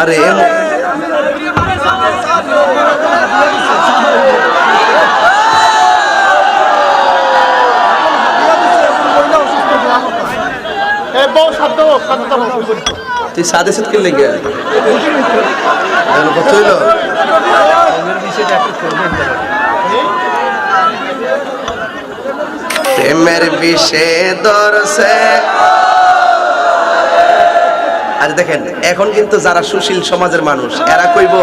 আরে তুই সাদে সাথে কিনলে গিয়া কত হইল প্রেমের বিষে দরসে। আজ দেখেন এখন কিন্তু যারা সুশীল সমাজের মানুষ এরা কইব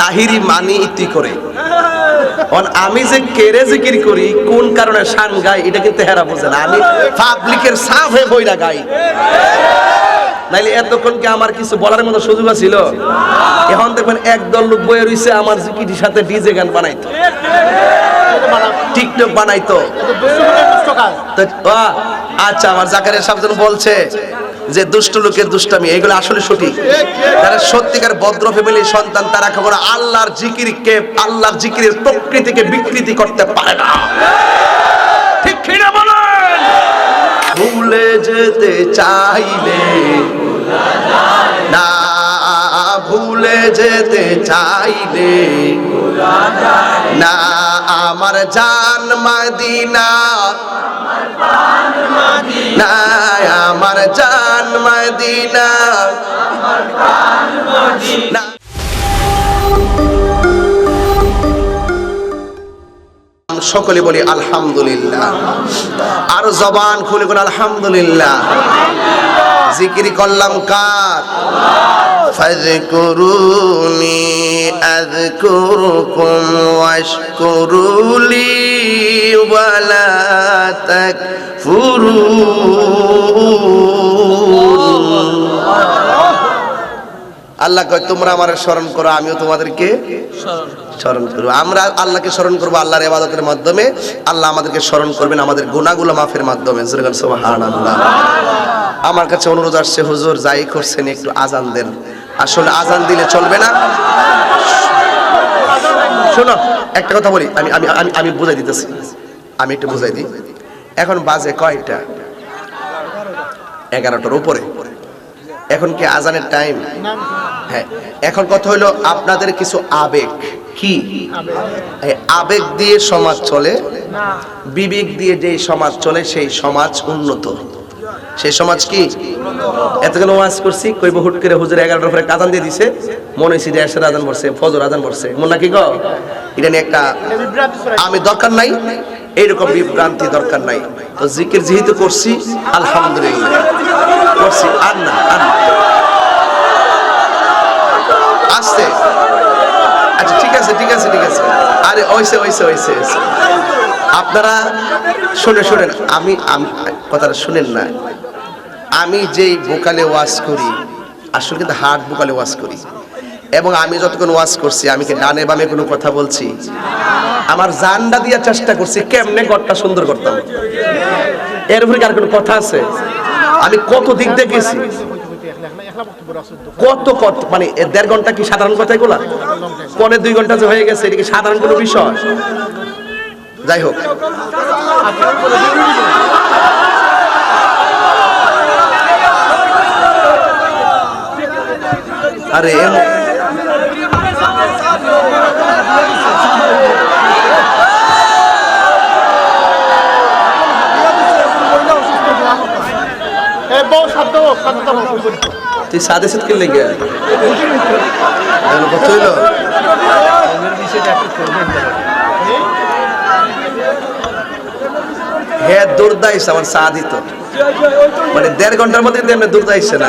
তাহিরি মানি ইতি করে। আমি যে কেড়ে জিকির করি কোন কারণে শান গাই এটা কিন্তু হেরা বোঝে না। আমি পাবলিকের সাফে বইরা গাই। নাইলে এতক্ষণ কি আমার কিছু বলার মতো সুযোগ ছিল এখন দেখবেন একদল লোক বয়ে রইছে আমার জিকিটির সাথে ডিজে গান বানাইতো। টিকটক বানাইতো। আচ্ছা আমার জাকারিয়া সাহেব বলছে যে দুষ্ট লোকের দুষ্টামি, এগুলো আসলে সঠিক। যারা সত্যিকার ভদ্র ফ্যামিলির সন্তান, তারা কখনো আল্লাহর জিকিরকে আল্লাহর জিকিরের প্রকৃতিকে বিকৃতি করতে পারে না। ঠিক বলেন? ভুলে যেতে চাইলে, না ভুলে যেতে চাইলে। না, আমার জান মদিনা। না, আমার জান মদিনা। সকলে বলি আলহামদুলিল্লাহ। আর জবান খুলে কোন আলহামদুলিল্লাহ। জিকির করলাম কার? ফাজকুরুনি আযকুরুকুম ওয়াশকুরুলি ওয়ালা তাকফুরুন আল্লাহ কয়, তোমরা আমার স্মরণ করো, আমিও তোমাদেরকে স্মরণ করব। আমরা আল্লাহকে স্মরণ করব আল্লাহর ইবাদতের মাধ্যমে। আল্লাহ আমাদেরকে স্মরণ করবেন আমাদের গুনাহগুলো মাফের মাধ্যমে। আমার কাছে অনুরোধ আসছে, হুজুর, যাই করছেন, একটু আজান দেন। আসলে আজান দিলে চলবে না। শোনো, একটা কথা বলি, আমি আমি আমি আমি বুঝাই দিতেছি। আমি একটু বুঝাই দিই। এখন বাজে কয়টা? এগারোটার উপরে। এখন কি আজানের টাইম হ্যাঁ এখন কথা হলো আপনাদের কিছু আবেগ। কি? আবেগ দিয়ে সমাজ চলে, বিবেক দিয়ে যে সমাজ চলে, সেই সমাজ উন্নত। সেই সমাজ কি? এতগুলো ওয়াজ করছি, কইব হুট করে হুজুর এগারোটার পরে কাজান দিয়ে দিছে। মনে হয়েছে যে এসে আজান পড়ছে, ফজর আজান পড়ছে। মন নাকি গো? এটা নিয়ে একটা আমি দরকার নাই, এইরকম বিভ্রান্তি দরকার নাই। তো জিকির যেহেতু করছি, আলহামদুলিল্লাহ। করছি, আর না আর না। আসতে আচ্ছা ঠিক আছে ঠিক আছে ঠিক আছে। আরে ওইসে ওইসে ওইসে। আপনারা শুনে, শুনেন আমি- কথাটা শুনেন না। আমি যেই বোকালে ওয়াজ করি, আসলে কিন্তু হার্ট বোকালে ওয়াজ করি। এবং আমি যতক্ষণ ওয়াজ করছি, আমি কি ডানে বামে কোনো কথা বলছি? আমার জানডা দিয়ে চেষ্টা করছি, কেমনে ঘরটা সুন্দর করতাম। এর উপরে কি আর কোনো কথা আছে? আমি কত দিক দিয়ে গেছি। কত কত মানে দেড় ঘণ্টা কি সাধারণ কথাই গোলা পরে দুই ঘণ্টা যে হয়ে গেছে, এটা কি সাধারণ কোনো বিষয়? যাই হোক। আরে তুই সাদে সাথে কিনলে গিয়া কত হইল? হ্যাঁ দুর্দাইস আমার চা দিত মানে দেড় ঘণ্টার মধ্যে কিন্তু এমনি না।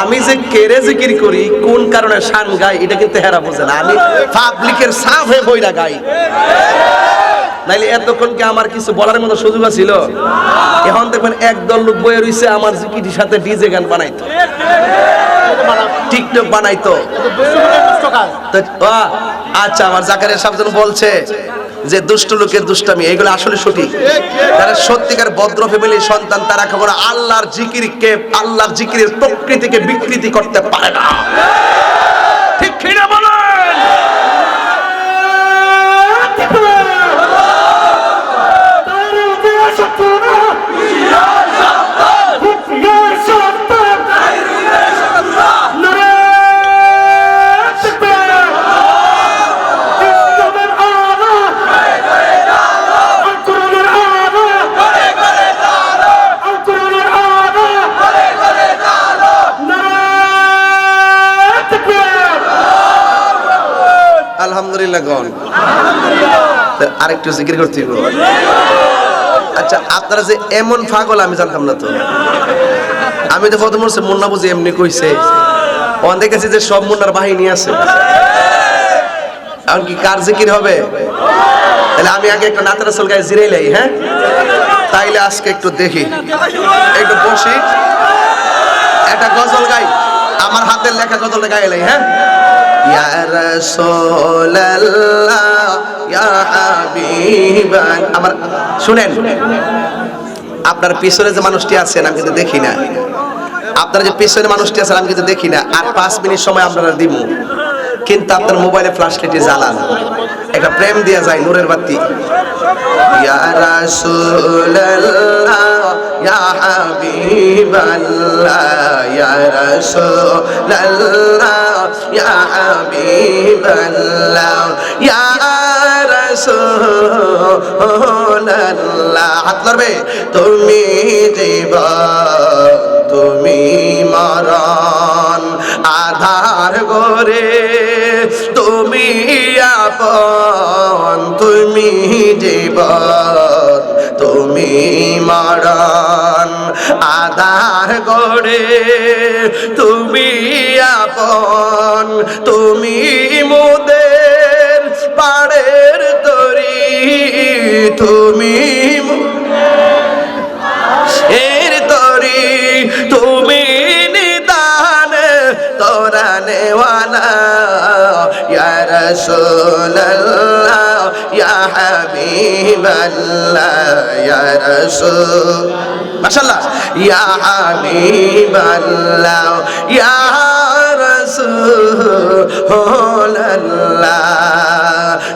আমি যে কেড়ে জিকির করি কোন কারণে শান গাই এটা কিন্তু হেরা বোঝে না। আমি পাবলিকের সাফে বইরা গাই। নাইলে এতক্ষণ কি আমার কিছু বলার মতো সুযোগ ছিল এখন দেখবেন একদল লোক বয়ে রইছে আমার জিকিটির সাথে ডিজে গান বানাইতো। টিকটক বানাইতো। আহ, আচ্ছা আমার জাকারিয়া সাহেব বলছে যে দুষ্ট লোকের দুষ্টামি, এগুলো আসলে সঠিক। তারা সত্যিকার বদ্র ফ্যামিলির সন্তান, তারা কখনো আল্লাহর জিকিরকে, আল্লাহর জিকিরের প্রকৃতিকে বিকৃতি করতে পারে না ঠিক কিনা বলেন আলহামদুলিল্লাহ গন আরেকটু জিকির করতে আচ্ছা আপনারা যে এমন পাগল আমি জানতাম না তো। আমি তো প্রথম বলছি মুন্না বুঝি এমনি কইছে। অন দেখেছি যে সব মুন্নার বাহিনী আছে। কার জিকির হবে? তাহলে আমি আগে একটু নাতের আসল গায়ে লাই হ্যাঁ? তাইলে আজকে একটু দেখি। একটু বসি। একটা গজল গাই। আমার হাতের লেখা গজলটা গায়ে লাই হ্যাঁ? ইয়া রাসূলুল্লাহ ইয়া আমার শুনেন, আপনার পিছনে যে মানুষটি আছেন আমি কিন্তু দেখি না। আপনার যে পিছনে মানুষটি আছেন আমি কিন্তু দেখি না। আর পাঁচ মিনিট সময় আপনারা দিব। কিন্তু আপনার মোবাইলে ফ্ল্যাশ লাইটে জ্বালান। একটা প্রেম দেওয়া যায়, নূরের বাতি। ইয়া রাসূলুল্লাহ। ইয়া হাবিবাল্লাহ ইয়া রাসূলুল্লাহ ইয়া হাবিবাল্লাহ ইয়া রাসূলুল্লাহ হাত ধরবে তুমি জীবন, তুমি মরণ। আধার গরে তুমি আপন, তুমি জীবন। তুমি মরণ আধার গড়ে তুমি আপন তুমি মোদের পাড়ের তরি তুমি ইয়া রাসূলুল্লাহ ইয়া হাবিবাল্লাহ ইয়া রাসূল মাশাআল্লাহ ইয়া হাবিবাল্লাহ ইয়া রাসূলুল্লাহ,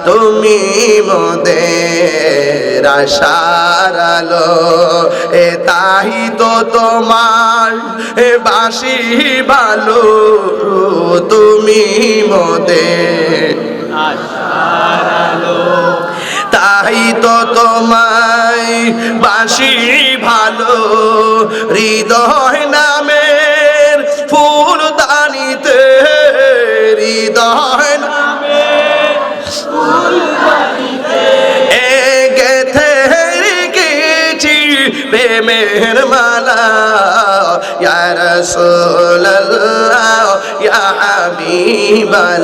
তুমি মোদের আলো, এ তাই তো তোমার এ বাসি ভালো তুমি মোদের তাই তো তোমায় বাসি ভালো, হৃদয় ইয়া রাসূলুল্লাহ ইয়া হাবিবাল্লাহ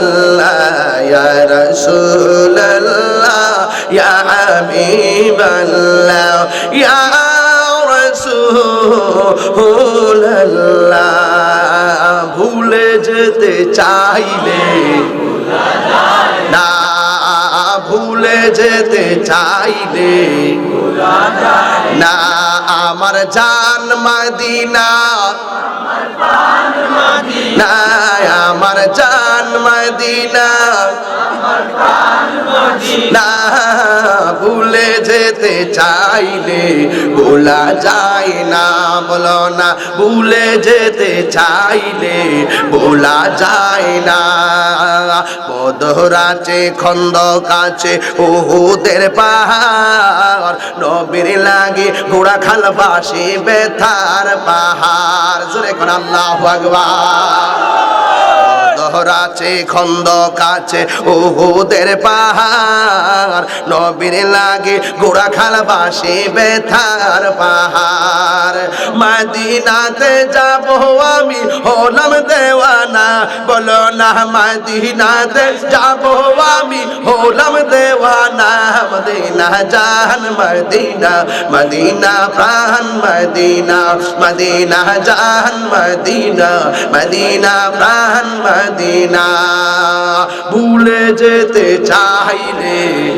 ইয়া রাসূলুল্লাহ ইয়া হাবিবাল্লাহ ইয়া রাসূলুল্লাহ ভুলে যেতে চাইলে না, ভুলে যেতে চাইলে না আমার জান মদিনা। না আমার জান মদিনা। না ভুলে যেতে চাইলে ভোলা যায় না, বলো না। ভুলে যেতে চাইলে ভোলা যায় না। পদরাচে খন্দ কাছে ওহুদের পাহাড়, নবীর লাগে ঘোড়া খাল বাসি বেথার পাহাড়। জোরে কোন আল্লাহ ভগবান দহরাছে খন্দ কাছে ওহুদের পাহাড়। নবীর লাগে গোড়া খাল বাসে বেথার পাহাড়। মাদিনাতে যাব আমি, হলাম দেওয়ানা। বলো না, মাদিনাতে যাব আমি, হলাম দেওয়ানা। মদিনা জান মদিনা মদিনা প্রাণ, মদিনা মদিনা জান মদিনা মদিনা প্রাণ, মদিনা মদিনা। ভুলে যেতে চাইলে।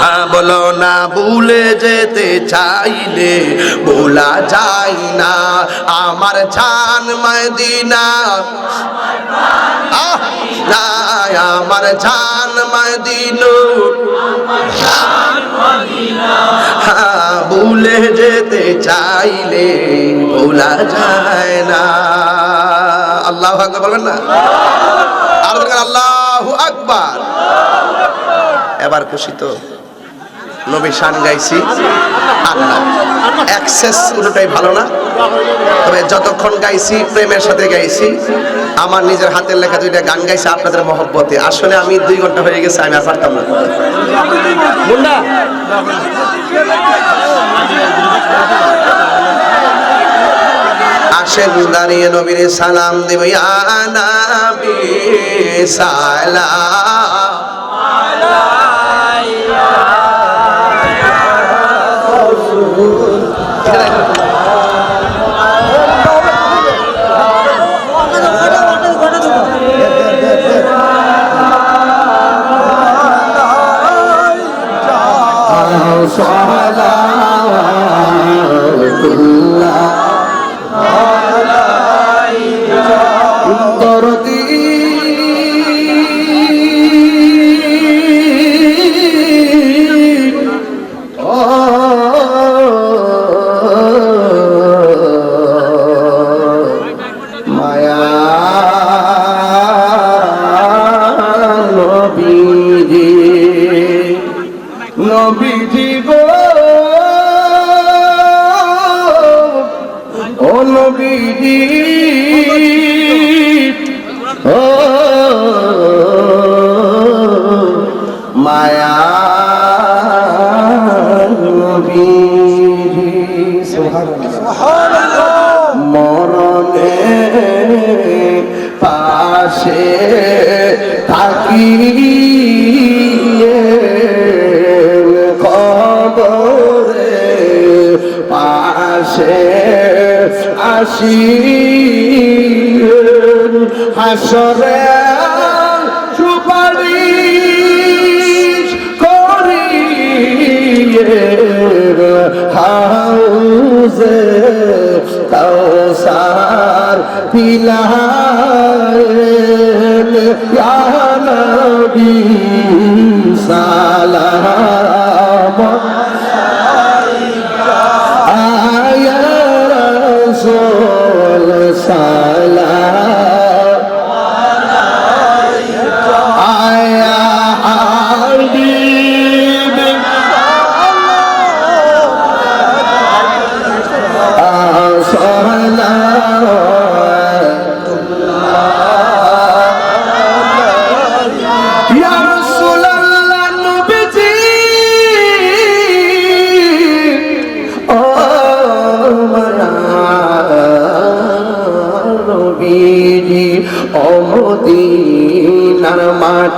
হ্যাঁ, বলো না ভুলে যেতে চাইলে। বলা যায় না। আমার জান মদিনা। আমার জান মদিনো। হ্যাঁ, ভুলে যেতে চাইলে। ভোলা যায় না। আল্লাহ আকবার বলবেন না? আর আল্লাহ আকবার। এবার খুশি তো? নবী শান গাইছি। আল্লাহ অ্যাক্সেস কোনোটাই ভালো না। তবে যতক্ষণ গাইছি, প্রেমের সাথে গাইছি, আমার নিজের হাতের লেখা দুইটা গান গাইছে, আপনাদের মহব্বতে। আসলে আমি দুই ঘণ্টা হয়ে গেছে, আমি আর না। মুন্ডা। আসেন দাঁড়িয়ে নবীর সালাম দেব সালাম। নবীজি ও মায়া মরণে পাশে থাকিয়ে কবরে পাশে আসি হাসরে সুপারিশ করিয়ে হাউজে কাউসার পিলায়েন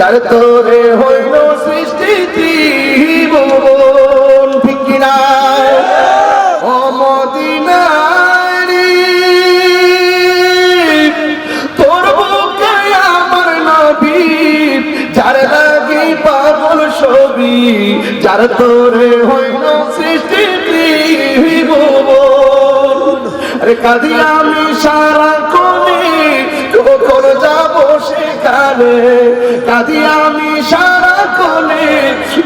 চার তোরে হইল সৃষ্টি জীবন ঠিক না? অমদিনারি তোর বুকে আমার নবী যার লাগি পাগল ছবি, যার তোরে হইল সৃষ্টি জীবন আরে কাঁদি আমি সারা কোনে কখন যাব সেখানে কাঁদি আমি সারা কোনে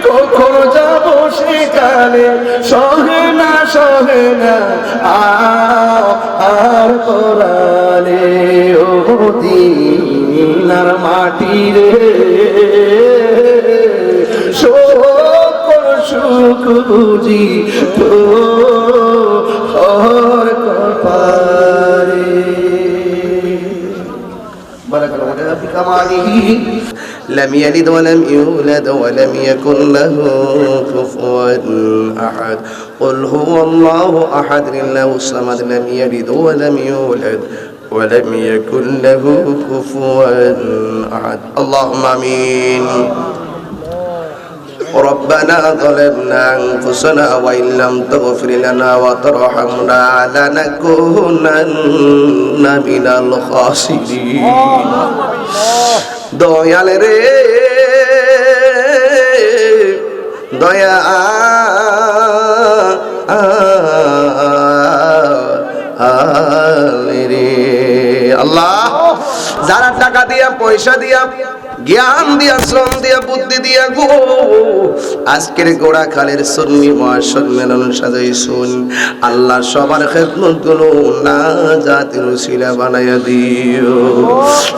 কখন যাব সেখানে? সহে না সহে না আর কোরআনে ও দিনার মাটি রে। সকল সুখ বুঝি তো كماله لم يلد ولم يولد ولم يكن له كفوا أحد. قل هو الله أحد. الله الصمد لم يلد ولم يولد ولم يكن له كفوا أحد. اللهم آمين. ربنا ظلمنا أنفسنا وإن لم تغفر لنا وترحمنا لنكونن من الخاسرين দয়াল রে দয়া রে আল্লাহ যারা টাকা দিয়া পয়সা দিয়া জ্ঞান দিয়া, শ্রম দিয়া, বুদ্ধি দিয়া গো। আজকের গোড়া খালের সুন্নি মহাসম্মেলন সাজাই শুন। আল্লাহ সবার খেদমতগুলো না জাতির শিলা বানাইয়া দিও।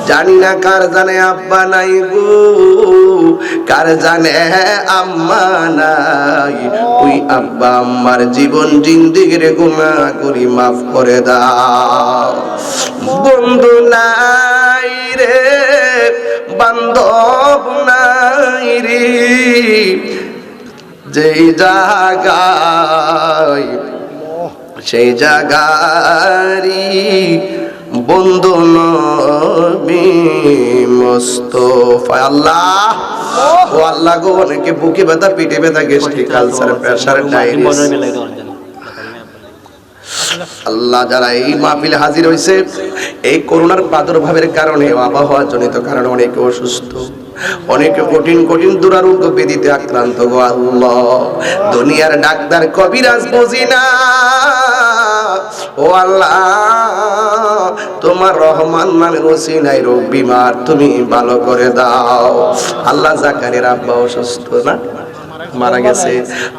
জানি না কার জানে আব্বা নাই গো। কার জানে আম্মা নাই। ওই আব্বা আম্মার জীবন জিন্দিগির গুণা করি মাফ করে দাও। বন্ধু নাই রে। বান্ধব নাই রে। যেই জায়গায় সেই জাগারি বন্ধু নবী মোস্তফা। আল্লাহ ও আল্লাহ গো অনেকে বুকে ব্যথা পিঠে ব্যথা gastric ulcer pressure diabetes. Allah যারা এই মাহফিলে হাজির হয়েছে, এই করোনার প্রাদুর্ভাবের কারণে আবহাওয়া জনিত কারণে অনেকে অসুস্থ, অনেকে কঠিন কঠিন দুরারোগ্য বেদিতে আক্রান্ত। গো আল্লাহ, দুনিয়ার ডাক্তার কবিরাজ বুঝি না। ও আল্লাহ, তোমার রহমান নামের ওসিলাই রোগ বিমার তুমি ভালো করে দাও। আল্লাহ জাকারের আব্বা অসুস্থ না? মারা গেছে।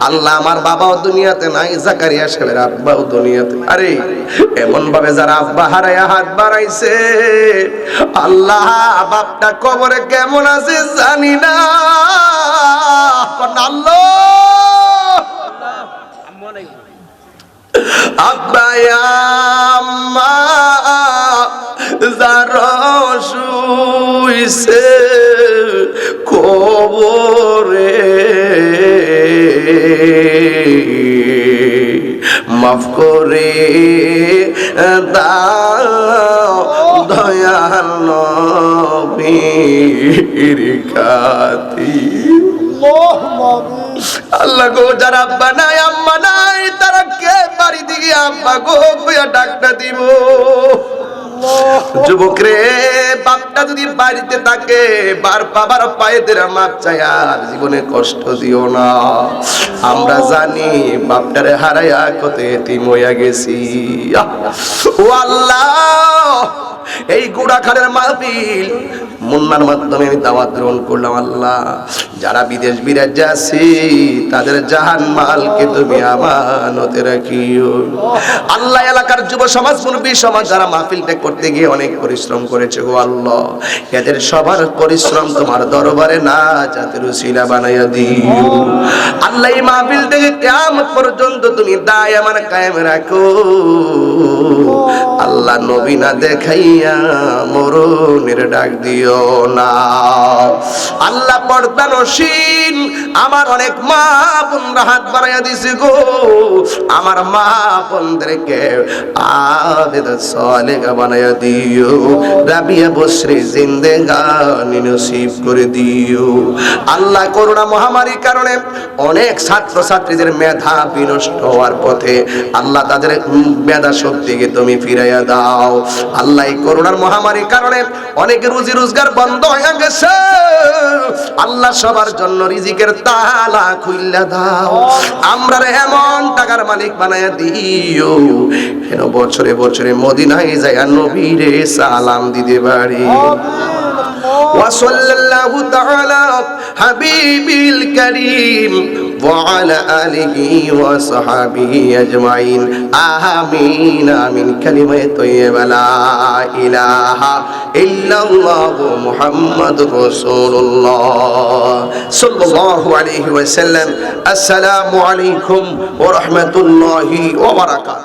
আল্লাহ আমার বাবাও দুনিয়াতে নাই জাকারিয়া সাহেবের আব্বাও দুনিয়াতে। আরে এমন ভাবে যারা আব্বা হারাইয়া হাত বাড়াইছে আল্লাহ বাপটা কবরে কেমন আছে জানি না। আল্লাহ। আব্বা আম্মা যার শুইছে মাফ করে দয়াল নবীর আল্লাহ গো, যারা আব্বা আম্মা নাই, তারা কে বাড়ি দিকে আব্বা গো ডাকটা দিব? যুবক রে বাপটা যদি বাড়িতে থাকে বার বাবার পায়েদের মাপ চাই আর জীবনে কষ্ট দিও না। আমরা জানি বাপটারে হারাইয়া কত এতিম হইয়া গেছি। ও আল্লাহ এই গুড়াখানের মাহফিল মুন্নার মাধ্যমে আমি দাওয়াত গ্রহণ করলাম, আল্লাহ, যারা বিদেশ বিরাজ্যে আছে, তাদের জাহান মালকে তুমি আমানতে রাখিও। আল্লাহ, এলাকার যুব সমাজ, মুরব্বী সমাজ যারা মাহফিলটা করতে গিয়ে অনেক পরিশ্রম করেছে গো আল্লাহ, এদের সবার পরিশ্রম তোমার দরবারে না যাতে রুসিলা বানাইয়া দিও। আল্লাহ, এই মাহফিল থেকে কিয়ামত পর্যন্ত তুমি দায় আমার কায়েম রাখো। নবী না দেখাইয়া মরণের ডাক দিও না। আল্লাহ পর্দা নসীন আমার অনেক মা বোনরা হাত বাড়াইয়া দিছে গো। আমার মা বোনদেরকে আবেদ সলেগা বানাইয়া দিও। রাবিয়া বসরে জিন্দেগানি নসিব করে দিও। আল্লাহ করোনা মহামারীর কারণে অনেক ছাত্র ছাত্রীদের মেধা বিনষ্ট হওয়ার পথে আল্লাহ তাদের মেধা শক্তিকে তুমি ফিরাইয়া দাও। আল্লাহ এই করোনার মহামারীর কারণে অনেক রুজি রোজগার বন্ধ হয়ে গেছে আল্লাহ সবার জন্য রিজিকের তালা খুইলা দাও আমরা এমন টাকার মালিক বানায়া দিও কেন বছরে বছরে মদিনায় যায় নবীরে সালাম দিতে পারি وصلى الله تعالى حبيبي الكريم وعلى آله وصحبه أجمعين آمين آمين كلمة طيبة لا إله إلا الله محمد رسول الله صلى الله عليه وسلم السلام عليكم ورحمة الله وبركاته